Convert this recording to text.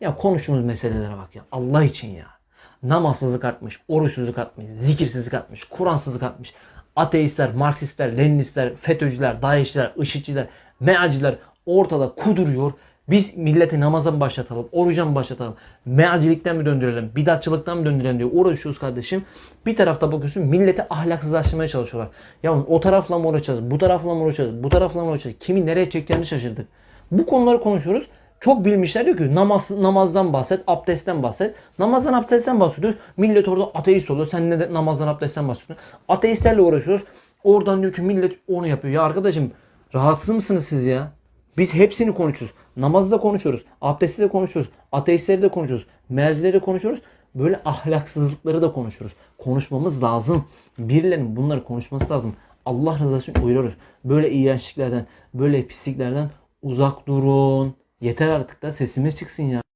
Ya konuştuğumuz meselelere bak ya. Allah için ya. Namazsızlık artmış, oruçsuzluk artmış, zikirsizlik artmış, Kur'ansızlık artmış. Ateistler, Marksistler, Leninistler, FETÖ'cüler, DAEŞ'ler, IŞİD'ciler, MEAC'ciler ortada kuduruyor. Biz milleti namaza mı başlatalım, oruca mı başlatalım, mealcilikten mi döndürelim, bidatçılıktan mı döndürelim diye uğraşıyoruz kardeşim. Bir tarafta bakıyorsun milleti ahlaksızlaştırmaya çalışıyorlar. Ya o tarafla mı uğraşacağız, bu tarafla mı uğraşacağız, bu tarafla mı uğraşacağız, kimi nereye çekeceğini şaşırdık. Bu konuları konuşuyoruz. Çok bilmişler diyor ki namaz, namazdan bahset, abdestten bahset. Namazdan abdestten bahsediyoruz. Millet orada ateist oluyor. Sen ne namazdan abdestten bahsediyorsun. Ateistlerle uğraşıyoruz. Oradan diyor ki millet onu yapıyor. Ya arkadaşım rahatsız mısınız siz ya? Biz hepsini konuşuyoruz. Namazı da konuşuyoruz. Abdesti de konuşuyoruz. Ateistleri de konuşuyoruz. Mercileri de konuşuyoruz. Böyle ahlaksızlıkları da konuşuyoruz. Konuşmamız lazım. Birilerinin bunları konuşması lazım. Allah rızası için uyarıyoruz. Böyle iğrençliklerden, böyle pisliklerden uzak durun. Yeter artık da sesimiz çıksın ya.